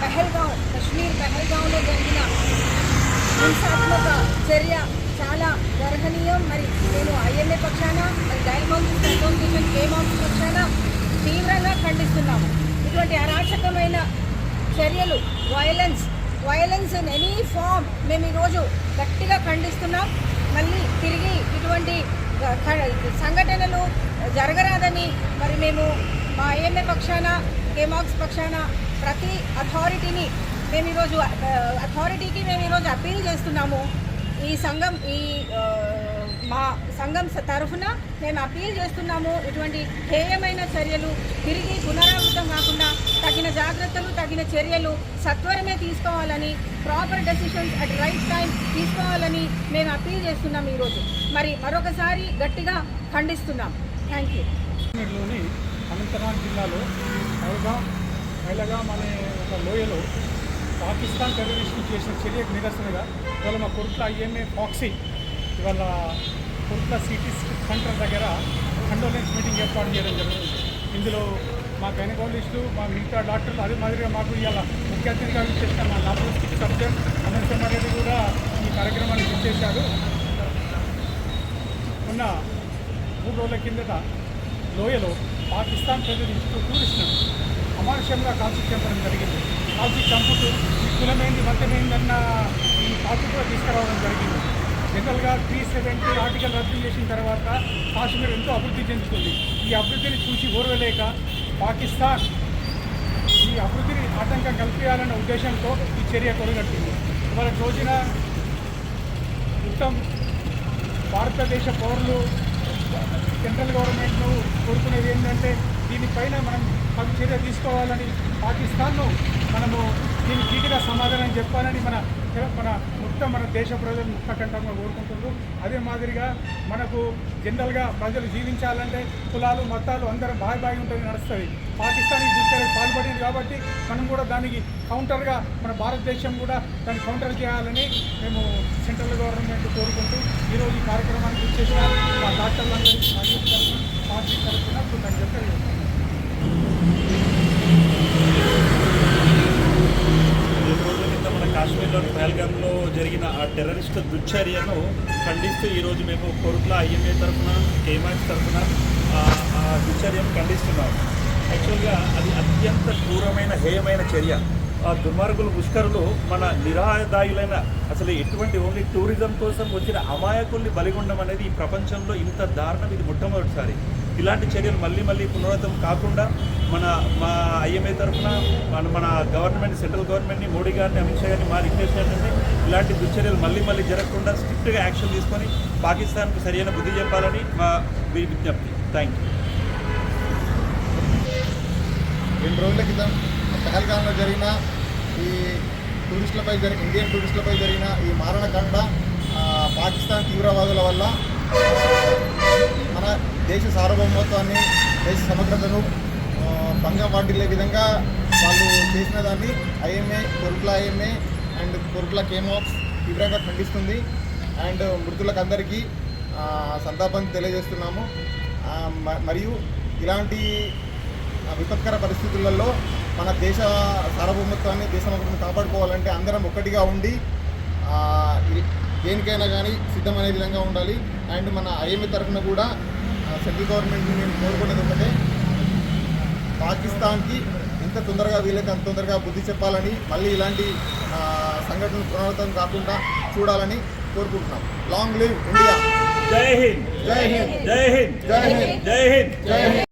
పెహల్గావ్ కశ్మీర్ పెహల్గావ్లో జరిగిన హింసాత్మక చర్య చాలా గర్హనీయం మరి నేను ఐఎంఏ పక్షాన మరి డయాగ్నోసిస్ అసోసియేషన్ కేమాక్స్ పక్షాన తీవ్రంగా ఖండిస్తున్నాము. ఇటువంటి అరాచకమైన చర్యలు violence violence in any form మేము ఈరోజు గట్టిగా ఖండిస్తున్నాం. మళ్ళీ తిరిగి ఇటువంటి సంఘటనలు జరగరాదని మరి మేము మా ఐఎంఏ పక్షాన కేమాక్స్ పక్షాన ప్రతి అథారిటీని మేము ఈరోజు అథారిటీకి మేము ఈరోజు అప్పీల్ చేస్తున్నాము. ఈ సంఘం ఈ మా సంఘం తరఫున మేము అప్పీల్ చేస్తున్నాము ఇటువంటి హేయమైన చర్యలు తిరిగి పునరావృతం కాకుండా తగిన జాగ్రత్తలు తగిన చర్యలు సత్వరమే తీసుకోవాలని proper decisions at right time తీసుకోవాలని మేము అప్పీల్ చేస్తున్నాం ఈరోజు. మరి మరొకసారి గట్టిగా ఖండిస్తున్నాం థ్యాంక్ యూ కాశ్మీర్లోని అనంతనాగ్ జిల్లాలో అనే ఒక లోయలో పాకిస్తాన్ టెర్రరిస్టులు చేసిన చర్యకు నిరసనగా ఇవాళ మా కొరుట్ల ఐఎంఏ ఫాక్సీ ఇవాళ కుర్ల సిటీ సెంటర్ దగ్గర కండోలెన్స్ మీటింగ్ ఏర్పాటు చేయడం జరుగుతుంది ఇందులో మా గైనకాలజిస్టు మా మిగతా డాక్టర్లు అదే మాదిరిగా మాకు ఇవాళ ముఖ్య అతిథిగా విచ్చేసిన మా లాప్రోస్టిక్ సబ్జెక్ట్ అనంతమ్మ రెడ్డి కూడా ఈ కార్యక్రమాన్ని విచ్చేశారు. ఉన్న మూడు రోజుల కిందట లోయలో పాకిస్తాన్ టెర్రరిస్టు టూరిస్టులను అమానుష్యంగా కాల్చి చంపడం జరిగింది. కాల్చి చంపుతూ ఈ కులమైంది మతమైందన్న ఈ టాపిక్ కూడా తీసుకురావడం జరిగింది. జనరల్గా త్రీ సెవెంటీ ఆర్టికల్ రద్దు చేసిన తర్వాత కాశ్మీర్ ఎంతో అభివృద్ధి చెందుతుంది. ఈ అభివృద్ధిని చూసి ఓర్వలేక పాకిస్తాన్ ఈ అభివృద్ధిని ఆటంకం కల్పించాలన్న ఉద్దేశంతో ఈ చర్య కొనగట్టింది ఇవాళ రోజున మొత్తం భారతదేశ పౌరులు సెంట్రల్ గవర్నమెంట్ను కోరుకునేది ఏంటంటే దీనిపైన మనం తగు చర్య తీసుకోవాలని పాకిస్తాన్ను మనము సమాధానం చెప్పాలని మన మన మొత్తం మన దేశ ప్రజలు ముక్తకంఠంగా కోరుకుంటున్నారు. అదే మాదిరిగా మనకు జనరల్గా ప్రజలు జీవించాలంటే కులాలు మతాలు అందరం బాగా బాయి ఉంటుంది నడుస్తుంది పాకిస్తాన్ ఈ పాల్పడింది కాబట్టి మనం కూడా దానికి కౌంటర్గా మన భారతదేశం కూడా దాన్ని కౌంటర్ చేయాలని మేము సెంట్రల్ గవర్నమెంట్ కోరుకుంటూ ఈరోజు ఈ కార్యక్రమానికి వచ్చేసిన మా డాక్టర్లందరికీ మా తరఫున పార్టీ తరఫున కృతజ్ఞతలు తెలియజేస్తున్నాను. ఈ రోజుల కింద మన కాశ్మీర్లోని పహల్గామ్లో జరిగిన ఆ టెర్రరిస్ట్ దుశ్చర్యను ఖండిస్తూ ఈరోజు మేము కోరుట్ల ఐఎంఏ తరఫున కేమాక్స్ తరఫున ఆ- దుశ్చర్యను ఖండిస్తున్నాం యాక్చువల్గా అది అత్యంత క్రూరమైన హేయమైన చర్య. ఆ దుర్మార్గులు ముష్కరులు మన నిరాదాయులైన అసలు ఎటువంటి ఓన్లీ టూరిజం కోసం వచ్చిన అమాయకుల్ని బలిగొండం అనేది ఈ ప్రపంచంలో ఇంత దారుణం. ఇది మొట్టమొదటిసారి. ఇలాంటి చర్యలు మళ్ళీ మళ్ళీ పునరావృతం కాకుండా మన మా ఐఎంఏ తరఫున మన మన గవర్నమెంట్ సెంట్రల్ గవర్నమెంట్ని మోడీ గారిని అమిత్ షా గారిని మా రిక్వెస్ట్ ఏంటంటే ఇలాంటి దుశ్చర్యలు మళ్ళీ మళ్ళీ జరగకుండా స్ట్రిక్ట్గా యాక్షన్ తీసుకొని పాకిస్తాన్కు సరైన బుద్ధి చెప్పాలని మా విజ్ఞప్తి. థ్యాంక్ యూ రెండు రోజుల క్రితం పహల్గాంలో జరిగిన ఈ టూరిస్టులపై జరిగిన ఇండియన్ టూరిస్టులపై జరిగిన ఈ మారణకాండ పాకిస్తాన్ తీవ్రవాదుల వల్ల మన దేశ సార్వభౌమత్వాన్ని దేశ సమగ్రతను భంగం వాటిల్లే విధంగా వాళ్ళు చేసిన దాన్ని IMA Korutla IMA and Korutla కేమాక్స్ తీవ్రంగా ఖండిస్తుంది. అండ్ మృతులకు అందరికీ సంతాపం తెలియజేస్తున్నాము. మరియు ఇలాంటి విపత్కర పరిస్థితులలో మన దేశ సార్వభౌమత్వాన్ని దేశ కాపాడుకోవాలంటే అందరం ఒక్కటిగా ఉండి దేనికైనా కానీ సిద్ధమనే విధంగా ఉండాలి. అండ్ మన ఐఎంఏ తరఫున కూడా సెంట్రల్ గవర్నమెంట్ని నేను కోరుకునేది ఒకటే. పాకిస్తాన్కి ఎంత తొందరగా వీలైతే అంత తొందరగా బుద్ధి చెప్పాలని మళ్ళీ ఇలాంటి సంఘటనలు పునరావృతం కాకుండా చూడాలని కోరుకుంటున్నాం. Long live India. జై హింద్. జై హింద్. జై హింద్. జై హింద్. జై హింద్. జై హింద్.